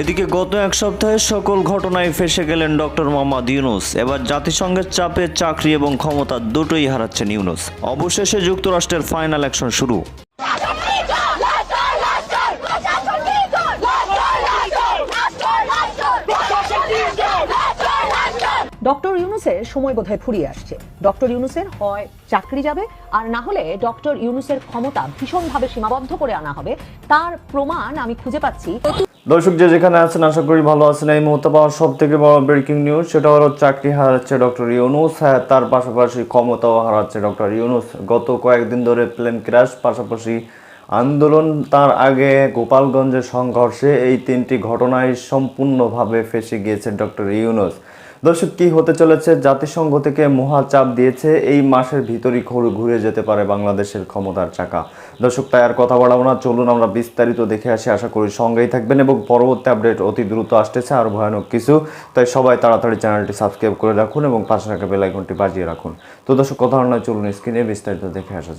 এদিকে গত এক সপ্তাহে সকল ঘটনায় ফেসে গেলেন ডক্টর মোহাম্মদ ইউনুস। এবার জাতিসংঘের চাপে চাকরি এবং ক্ষমতা দুটোই হারাচ্ছেন ইউনুস। অবশেষে যুক্তরাষ্ট্রের ফাইনাল অ্যাকশন শুরু। ডক্টর ইউনুসের সময় বোধহয় ফুরিয়ে আসছে। ডক্টর ইউনুসের হয় চাকরি যাবে, আর না হলে ডক্টর ইউনুসের ক্ষমতা ভীষণভাবে সীমাবদ্ধ করে আনা হবে। তার প্রমাণ আমি খুঁজে পাচ্ছি। দর্শক যে যেখানে আছেন, আশা করি ভালো আছেন। এই মুহূর্তে পাওয়া সব থেকে বড় ব্রেকিং নিউজ সেটা হলো চাকরি হারাচ্ছে ডক্টর ইউনুস। হ্যাঁ তার পাশাপাশি ক্ষমতাও হারাচ্ছে ডক্টর ইউনুস। গত কয়েকদিন ধরে প্লেন ক্র্যাশ পাশাপাশি আন্দোলন তার আগে গোপালগঞ্জের সংঘর্ষে এই তিনটি ঘটনায় সম্পূর্ণভাবে ফেসে গিয়েছে ডক্টর ইউনুস। দর্শক, কি হতে চলেছে? জাতিসংঘ থেকে মহা চাপ দিয়েছে। এই মাসের ভিতরই ঘুরে যেতে পারে বাংলাদেশের ক্ষমতার চাকা। দর্শক, তাই আর কথা বাড়াবো না। চলুন আমরা বিস্তারিত দেখে আসি। আশা করি সঙ্গেই থাকবেন এবং পরবর্তী আপডেট অতি দ্রুত আসতেছে আর ভয়ানক কিছু। তাই সবাই তাড়াতাড়ি চ্যানেলটি সাবস্ক্রাইব করে রাখুন এবং পাশে থাকা বেল আইকনটি বাজিয়ে রাখুন। তো দর্শক, কথা নয় চলুন স্ক্রিনে বিস্তারিত দেখে আসা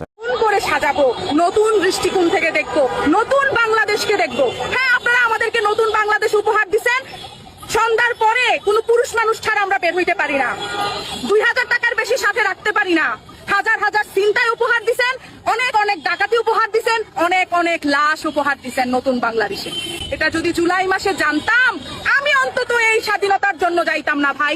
সাজাবো। নতুন দৃষ্টিকোণ থেকে দেখব। হইতে পারি না। দুই হাজার টাকার বেশি সাথে রাখতে পারি না। হাজার হাজার চিন্তায় উপহার দিচ্ছেন অনেক অনেক ডাকাতি উপহার দিচ্ছেন অনেক অনেক লাশ উপহার দিচ্ছেন নতুন বাংলাদেশে। এটা যদি জুলাই মাসে জানতাম, আমি অন্তত এই স্বাধীনতার জন্য যাইতাম না ভাই।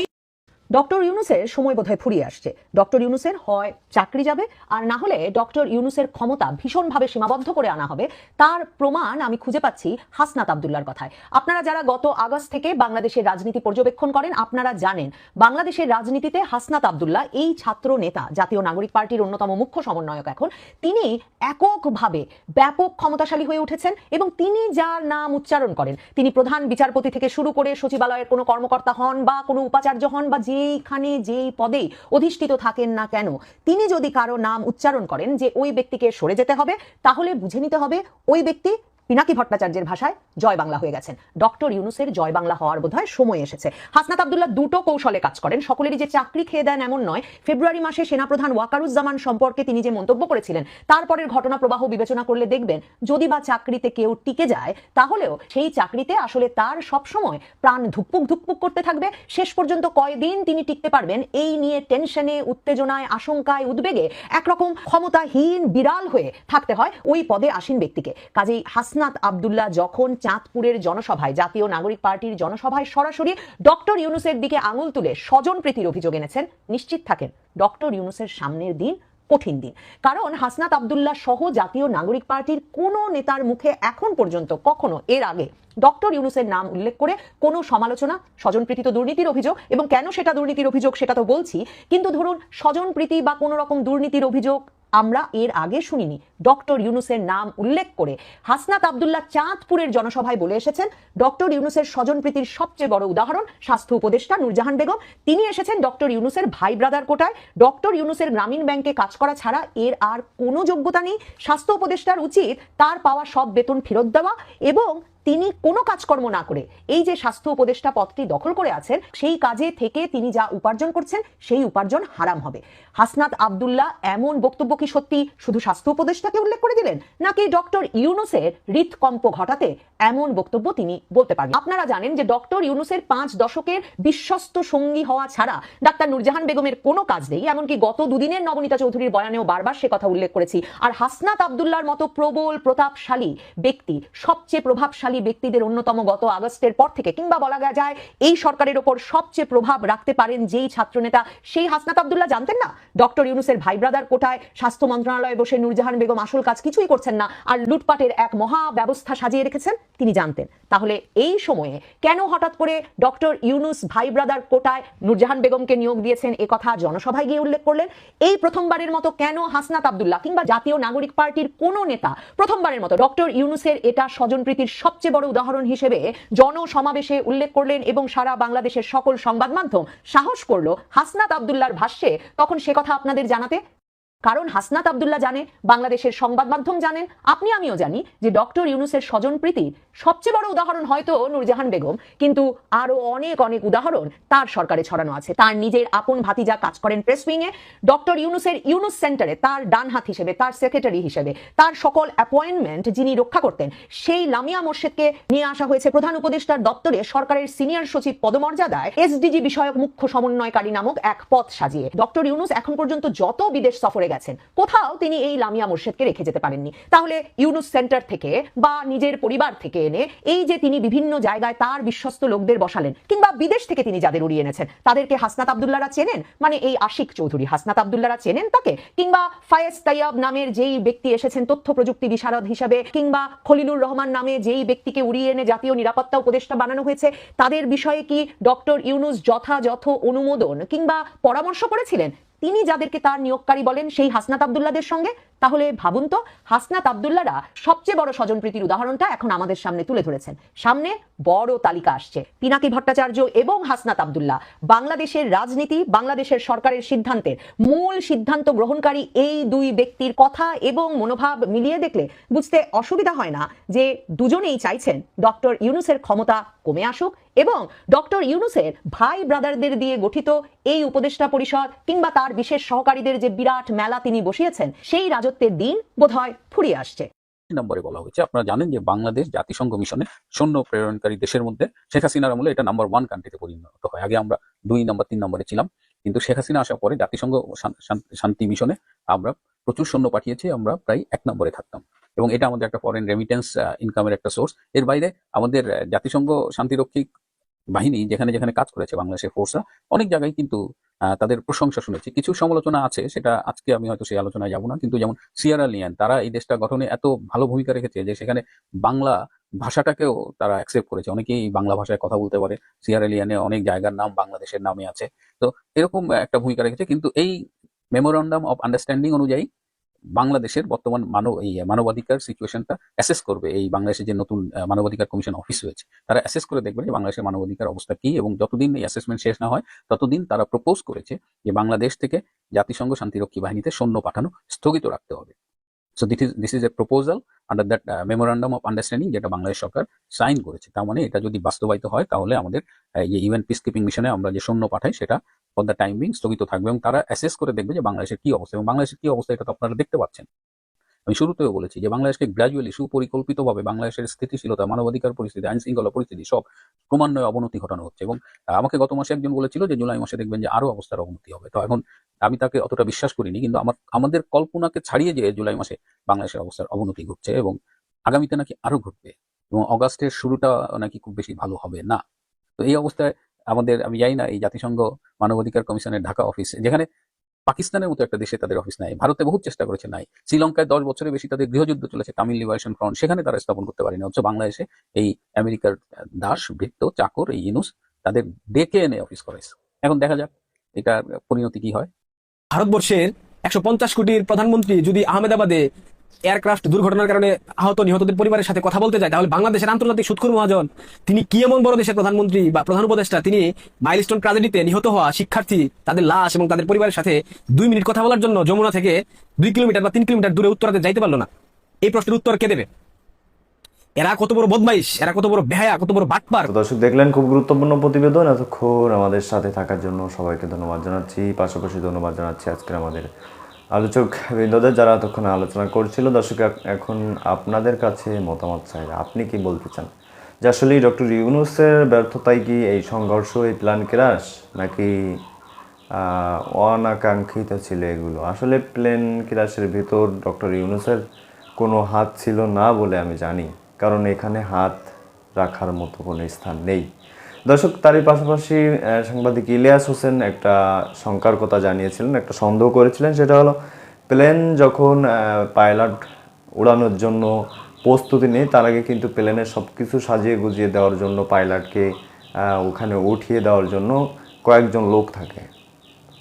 ডক্টর ইউনুসের সময় বোধহয় ফুরিয়ে আসছে। ডক্টর ইউনুসের হয় চাকরি যাবে, আর না হলে ডক্টর ইউনুসের ক্ষমতা ভীষণভাবে সীমাবদ্ধ করে আনা হবে। তার প্রমাণ আমি খুঁজে পাচ্ছি হাসনাত আবদুল্লার কথায়। আপনারা যারা গত আগস্ট থেকে বাংলাদেশের রাজনীতি পর্যবেক্ষণ করেন, আপনারা জানেন, বাংলাদেশের রাজনীতিতে হাসনাত আবদুল্লাহ এই ছাত্র নেতা, জাতীয় নাগরিক পার্টির অন্যতম মুখ্য সমন্বয়ক এখন, তিনি এককভাবে ব্যাপক ক্ষমতাশালী হয়ে উঠেছেন এবং তিনি যার নাম উচ্চারণ করেন। তিনি প্রধান বিচারপতি থেকে শুরু করে সচিবালয়ের কোনো কর্মকর্তা হন বা কোনো উপাচার্য হন বা যেইখানে যেই পদে অধিষ্ঠিত থাকেন না কেন, তিনি যদি কারও নাম উচ্চারণ করেন যে ওই ব্যক্তিকে সরে যেতে হবে, তাহলে বুঝে নিতে হবে ওই ব্যক্তি পিনাকি ভট্টাচার্যের ভাষায় জয় বাংলা হয়ে গেছেন। ডক্টর ইউনুসের জয় বাংলা হওয়ার বোধহয় সময় এসেছে। হাসনাত আবদুল্লাহ দুটো কৌশলে কাজ করেন। সকলেরই যে চাকরি খেয়ে দেন এমন নয়। ফেব্রুয়ারি মাসে সেনাপ্রধান ওয়াকারুজ্জামান সম্পর্কে তিনি যে মন্তব্য করেছিলেন, তারপরের ঘটনা প্রবাহ বিবেচনা করলে দেখবেন, যদি বা চাকরিতে কেউ টিকে যায়, তাহলেও সেই চাকরিতে আসলে তার সবসময় প্রাণ ধুকপুক ধুকপুক করতে থাকবে। শেষ পর্যন্ত কয়দিন তিনি টিকতে পারবেন, এই নিয়ে টেনশনে, উত্তেজনায়, আশঙ্কায়, উদ্বেগে একরকম ক্ষমতাহীন বিড়াল হয়ে থাকতে হয় ওই পদে আসীন ব্যক্তিকে। কাজেই হাসনাত আবদুল্লাহ যখন চাঁদপুরের জনসভায়, জাতীয় নাগরিক পার্টির জনসভায় সরাসরি ডক্টর ইউনুসের দিকে আঙুল তুলে স্বজন প্রীতির অভিযোগ এনেছেন, নিশ্চিত থাকেন ডক্টর ইউনুসের সামনের দিন কঠিন দিন। কারণ হাসনাত আবদুল্লাহ সহ জাতীয় নাগরিক পার্টির কোনো নেতার মুখে এখন পর্যন্ত কখনো এর আগে ডক্টর ইউনুসের নাম উল্লেখ করে কোনো সমালোচনা স্বজনপ্রীতি তো দুর্নীতির অভিযোগ, এবং কেন সেটা দুর্নীতির অভিযোগ সেটা তো বলছি, কিন্তু ধরুন স্বজনপ্রীতি বা কোনো রকম দুর্নীতির অভিযোগ আমরা এর আগে শুনিনি। ডক্টর ইউনুসের নাম উল্লেখ করে হাসনাত আবদুল্লাহ চাঁদপুরের জনসভায় বলে এসেছেন। ডক্টর ইউনুসের স্বজনপ্রীতির সবচেয়ে বড় উদাহরণ স্বাস্থ্য উপদেষ্টা নূরজাহান বেগম। তিনি এসেছেন ডক্টর ইউনুসের ভাই ব্রাদার কোটায়। ডক্টর ইউনুসের গ্রামীণ ব্যাংকে কাজ করা ছাড়া এর আর কোনো যোগ্যতা নেই। স্বাস্থ্য উপদেষ্টার উচিত তার পাওয়া সব বেতন ফেরত দেওয়া এবং তিনি কোনো কাজকর্ম না করে, এই যে স্বাস্থ্য উপদেষ্টা পদটি দখল করে আছেন, সেই কাজে থেকে তিনি যা উপার্জন করছেন, সেই উপার্জন হারাম হবে। হাসনাত আবদুল্লাহ, এমন বক্তব্য কি সত্যি শুধু স্বাস্থ্য উপদেষ্টাকে উল্লেখ করে দিলেন, নাকি ডক্টর ইউনুসের হৃদকম্প ঘটাতে এমন বক্তব্য তিনি বলতে পারবেন আপনারা জানেন যে ডক্টর ইউনুসের পাঁচ দশকের বিশ্বস্ত সঙ্গী হওয়া ছাড়া ডাক্তার নুরজাহান বেগমের কোনো কাজ নেই, এমনকি গত দুদিনের নবনীতা চৌধুরীর বয়ানেও বারবার সে কথা উল্লেখ করেছি। আর হাসনাত আবদুল্লাহর মতো প্রবল, প্রতাপশালী ব্যক্তি সবচেয়ে প্রভাবশালী ব্যক্তিদের অন্যতম গত আগস্টের পর থেকে, কিংবা বলা যায় এই সরকারের ওপর সবচেয়ে প্রভাব রাখতে পারেন যেই ছাত্রনেতা সেই হাসনাত আবদুল্লাহ। জানতেন না? ডক্টর ইউনুসের ভাই ব্রাদার কোটায় স্বাস্থ্য মন্ত্রণালয়ে বসে নূরজাহান বেগম আসল কাজ কিছুই করছেন না, আর লুটপাটের এক মহা ব্যবস্থা সাজিয়ে রেখেছেন, তিনি জানতেন। তাহলে এই সময়ে কেন হঠাৎ করে ডক্টর ইউনুস ভাই ব্রাদার কোটায় নূরজাহান বেগমকে নিয়োগ দিয়েছেন এ কথা জনসভায় গিয়ে উল্লেখ করলেন? এই প্রথমবারের মতো কেন হাসনাত আবদুল্লাহ কিংবা জাতীয় নাগরিক পার্টির কোনো নেতা প্রথমবারের মতো ডক্টর ইউনুসের এটা স্বজনপ্রীতির সবচেয়ে বড় উদাহরণ হিসেবে জনসমাবেশে উল্লেখ করলেন এবং সারা বাংলাদেশের সকল সংবাদ মাধ্যম সাহস করল হাসনাত আবদুল্লার ভাষ্যে। তখন সে কথা আপনাদের জানাতে কারণ হাসনাত আবদুল্লাহ জানে, বাংলাদেশের সংবাদ মাধ্যম জানেন আপনি আমিও জানি যে ডক্টর ইউনুসের স্বজন প্রীতির সবচেয়ে বড় উদাহরণ হয়তো নুরজাহান বেগম, কিন্তু আরও অনেক অনেক উদাহরণ তার সরকারে ছড়ানো আছে। তার নিজের আপন ভাতিজা কাজ করেন প্রেস উইংয়ে ডক্টর ইউনুসের ইউনুস সেন্টারে তার ডান হাত হিসেবে, তার সেক্রেটারি হিসেবে, তার সকল অ্যাপয়েন্টমেন্ট যিনি রক্ষা করতেন, সেই লামিয়া মোর্শেদকে নিয়ে আসা হয়েছে প্রধান উপদেষ্টার দপ্তরে সরকারের সিনিয়র সচিব পদমর্যাদায় এসডিজি বিষয়ক মুখ্য সমন্বয়কারী নামক এক পথ সাজিয়ে। ডক্টর ইউনুস এখন পর্যন্ত যত বিদেশ সফরে গেছেন। কোথাও তিনি এই লামিয়া মোর্শেদকে রেখে যেতে পারেননি। তাহলে ইউনুস সেন্টার থেকে বা নিজের পরিবার থেকে এনে এই যে তিনি বিভিন্ন জায়গায় তার বিশ্বস্ত লোকদের বসালেন কিংবা বিদেশ থেকে তিনি যাদের উড়িয়ে এনেছেন, তাদেরকে হাসনাত আবদুল্লারা চেনেন? মানে এই আশিক চৌধুরী, হাসনাত আবদুল্লারা চেনেন তাকে? কিংবা ফায়েজ তাইয়াব নামের যেই ব্যক্তি এসেছেন তথ্য প্রযুক্তি বিশারদ হিসাবে, কিংবা খলিলুর রহমান নামে যেই ব্যক্তিকে উড়িয়ে এনে জাতীয় নিরাপত্তা উপদেষ্টা বানানো হয়েছে, তাদের বিষয়ে কি ডক্টর ইউনুস যথাযথ অনুমোদন কিংবা পরামর্শ করেছিলেন? তিনি যাদেরকে তার নিয়োগকারী বলেন সেই হাসনাত আবদুল্লাদের সঙ্গে তাহলে ভাবুন তো, হাসনাত আবদুল্লারা সবচেয়ে বড় স্বজন প্রীতির উদাহরণটা এখন আমাদের সামনে তুলে ধরেছেন। সামনে বড় তালিকা আসছে। পিনাকি ভট্টাচার্য এবং হাসনাত আবদুল্লাহ। বাংলাদেশের রাজনীতি, বাংলাদেশের সরকারের সিদ্ধান্তের মূল সিদ্ধান্ত গ্রহণকারী এই দুই ব্যক্তির কথা এবং মনোভাব মিলিয়ে দেখলে বুঝতে অসুবিধা হয় না যে দুজনেই চাইছেন ডক্টর ইউনুসের ক্ষমতা কমে আসুক এবং ডক্টর ইউনুসের ভাই ব্রাদারদের দিয়ে গঠিত এই উপদেষ্টা পরিষদ কিংবা তার বিশেষ সহকারীদের যে বিরাট মেলা তিনি বসিয়েছেন, সেই রাজত্বের দিন বোধহয় ফুরিয়ে আসছে। নম্বরে বলা হয়েছে, আপনারা জানেন যে বাংলাদেশ জাতিসংঘ মিশনে সৈন্য প্রেরণকারী দেশের মধ্যে শেখ হাসিনার আমলে এটা নাম্বার ওয়ান কান্ট্রিতে পরিণত হয়। আগে আমরা দুই নম্বর তিন নম্বরে ছিলাম, কিন্তু শেখ হাসিনা আসার পরে জাতিসংঘ শান- শান- শান্তি মিশনে আমরা প্রচুর সৈন্য পাঠিয়েছি, আমরা প্রায় এক নম্বরে থাকতাম। এবং এটা আমাদের একটা ফরেন রেমিটেন্স ইনকামের একটা সোর্স এর বাইরে আমাদের জাতিসংঘ শান্তিরক্ষী বাহিনী যেখানে যেখানে কাজ করেছে বাংলাদেশের ফোর্সরা অনেক জায়গায় কিন্তু তাদের প্রশংসা শুনেছি। কিছু সমালোচনা আছে, সেটা আজকে আমি হয়তো সেই আলোচনায় যাব না, কিন্তু যেমন সিয়ারা লিয়ান, তারা এই দেশটা গঠনে এত ভালো ভূমিকা রেখেছে যে সেখানে বাংলা ভাষাটাকেও তারা অ্যাকসেপ্ট করেছে। অনেকেই বাংলা ভাষায় কথা বলতে পারে। সিয়ারা লিয়ানে অনেক জায়গার নাম বাংলাদেশের নামে আছে। তো এরকম একটা ভূমিকা রেখেছে, কিন্তু এই মেমোরান্ডাম অফ আন্ডারস্ট্যান্ডিং অনুযায়ী বাংলাদেশের বর্তমান মানব, এই মানবাধিকার সিচুয়েশনটা অ্যাসেস করবে। এই বাংলাদেশের যে নতুন মানবাধিকার কমিশন অফিস হয়েছে তারা অ্যাসেস করে দেখবে যে বাংলাদেশের মানবাধিকার অবস্থা কি এবং যতদিন এই অ্যাসেসমেন্ট শেষ না হয়, ততদিন তারা প্রপোজ করেছে যে বাংলাদেশ থেকে জাতিসংঘ শান্তিরক্ষী বাহিনীতে সৈন্য পাঠানো স্থগিত রাখতে হবে। So this is this is a proposal under that memorandum of understanding যেটা বাংলাদেশ সরকার সাইন করেছে। তার মানে এটা যদি বাস্তবায়িত হয়, তাহলে আমাদের এই ইউএন পিস কিপিং মিশনে আমরা যে সৈন্য পাঠাই, সেটা ফর দ্য টাইম বিং স্থগিত থাকবে এবং তারা অ্যাসেস করে দেখবে যে বাংলাদেশের কি অবস্থা এবং বাংলাদেশের কি অবস্থা এটা তো আপনারা দেখতে পাচ্ছেন। আমি শুরুতেও বলেছি যে বাংলাদেশকে গ্রাজুয়ালি সুপরিকল্পিতভাবে বাংলাদেশের স্থিতিশীলতা, মানবাধিকার পরিস্থিতি, আইন শৃঙ্খলা পরিস্থিতি সব ক্রমান্বয়ে অবনতি ঘটানো হচ্ছে এবং আমাকে গত মাসে একজন বলেছিল যে জুলাই মাসে দেখবেন যে আরও অবস্থার অবনতি হবে। তো এখন আমি তাকে অতটা বিশ্বাস করিনি কিন্তু আমার, আমাদের কল্পনাকে ছাড়িয়ে যে জুলাই মাসে বাংলাদেশের অবস্থার অবনতি ঘটছে এবং আগামীতে নাকি আরও ঘটবে এবং অগাস্টের শুরুটা নাকি খুব বেশি ভালো হবে না। তো এই অবস্থায় আমাদের, আমি জানি না, এই জাতিসংঘ মানবাধিকার কমিশনের ঢাকা অফিস, যেখানে পাকিস্তানের মতো একটা দেশে তাদের অফিস নাই, ভারতে বহুত চেষ্টা করেছে নাই, শ্রীলঙ্কায় দশ বছরের বেশি তাদের গৃহযুদ্ধ চলেছে, তামিল লিবারেশন ফ্রন্ট, সেখানে তারা স্থাপন করতে পারেনি, অথচ বাংলাদেশে এই আমেরিকার দাস ভৃত্য চাকর, এই ইনুস তাদের ডেকে এনে অফিস করেছে এখন দেখা যাক, এটার পরিণতি কি হয়। ভারতবর্ষের একশো পঞ্চাশ কোটির প্রধানমন্ত্রী যদি আহমেদাবাদে এয়ারক্রাফট দুর্ঘটনার কারণে আহত নিহতদের পরিবারের সাথে কথা বলতে যায়। তাহলে বাংলাদেশের আন্তর্জাতিক সুৎখুর মহাজন, তিনি কি এমন বড় দেশের প্রধানমন্ত্রী বা প্রধান উপদেষ্টা? তিনি মাইলস্টোন ট্রাজেডিতে নিহত হওয়া শিক্ষার্থী, তাদের লাশ এবং তাদের পরিবারের সাথে দুই মিনিট কথা বলার জন্য যমুনা থেকে দুই কিলোমিটার বা তিন কিলোমিটার দূরে উত্তরাতে যাইতে পারল না। এই প্রশ্নের উত্তর কে দেবে? এরা কত বড় বদমাইশ, এরা কত বড় বেহায়া, কত বড় বাটপার। দর্শক, দেখলেন খুব গুরুত্বপূর্ণ প্রতিবেদন। এতক্ষণ আমাদের সাথে থাকার জন্য সবাইকে ধন্যবাদ জানাচ্ছি। পাশাপাশি ধন্যবাদ জানাচ্ছি আজকের আমাদের আলোচক বৃন্দদের যারা এতক্ষণ আলোচনা করছিল, দর্শক এখন আপনাদের কাছে মতামত চাই। আপনি কি বলতে চান? যে আসলে ডক্টর ইউনুসের ব্যর্থতায় কি এই সংঘর্ষ, এই প্ল্যান ক্রাশ নাকি অনাকাঙ্ক্ষিত ছিল এগুলো? আসলে প্লেন ক্রাশের ভিতর ডক্টর ইউনুসের কোনো হাত ছিল না বলে আমি জানি। কারণ এখানে হাত রাখার মতো কোনো স্থান নেই। দর্শক, তারই পাশাপাশি সাংবাদিক ইলিয়াস হোসেন একটা শঙ্কার কথা জানিয়েছিলেন, একটা সন্দেহ করেছিলেন, সেটা হলো প্লেন যখন পাইলট উড়ানোর জন্য প্রস্তুতি নেই তার আগে কিন্তু প্লেনের সব কিছু সাজিয়ে গুজিয়ে দেওয়ার জন্য, পাইলটকে ওখানে উঠিয়ে দেওয়ার জন্য কয়েকজন লোক থাকে।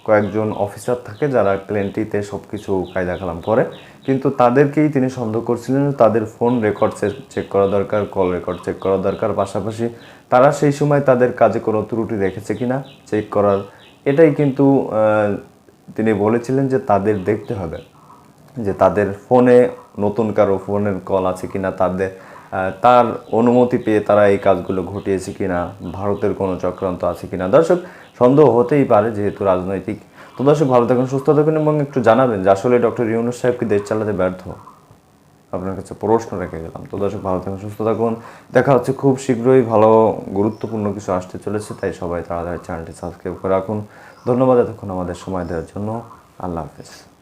কয়েকজন অফিসার থাকে যারা প্লেনটিতে সব কিছু কায়দা কালাম করে। কিন্তু তাদেরকেই তিনি সন্দেহ করছিলেন তাদের ফোন রেকর্ড চেক করা দরকার কল রেকর্ড চেক করা দরকার। পাশাপাশি তারা সেই সময় তাদের কাজে কোনো ত্রুটি রেখেছে কিনা চেক করার। এটাই কিন্তু তিনি বলেছিলেন যে তাদের দেখতে হবে। যে তাদের ফোনে নতুন কারও ফোনের কল আছে কিনা, তাদের তার অনুমতি পেয়ে তারা এই কাজগুলো ঘটিয়েছে কিনা, ভারতের কোনো চক্রান্ত আছে কিনা। দর্শক সন্দেহ হতেই পারে যেহেতু রাজনৈতিক। তো দর্শক, ভালো থাকুন, সুস্থ থাকুন এবং একটু জানাবেন যে আসলে ডক্টর ইউনুস সাহেব কি দেশ চালাতে ব্যর্থ? আপনার কাছে প্রশ্ন রেখে গেলাম। তো দর্শক, ভালো থাকুন, সুস্থ থাকুন। দেখা হচ্ছে খুব শীঘ্রই। ভালো, গুরুত্বপূর্ণ কিছু আসতে চলেছে, তাই সবাই তাড়াতাড়ি চ্যানেলটি সাবস্ক্রাইব করে রাখুন। ধন্যবাদ এতক্ষণ আমাদের সময় দেওয়ার জন্য। আল্লাহ হাফেজ।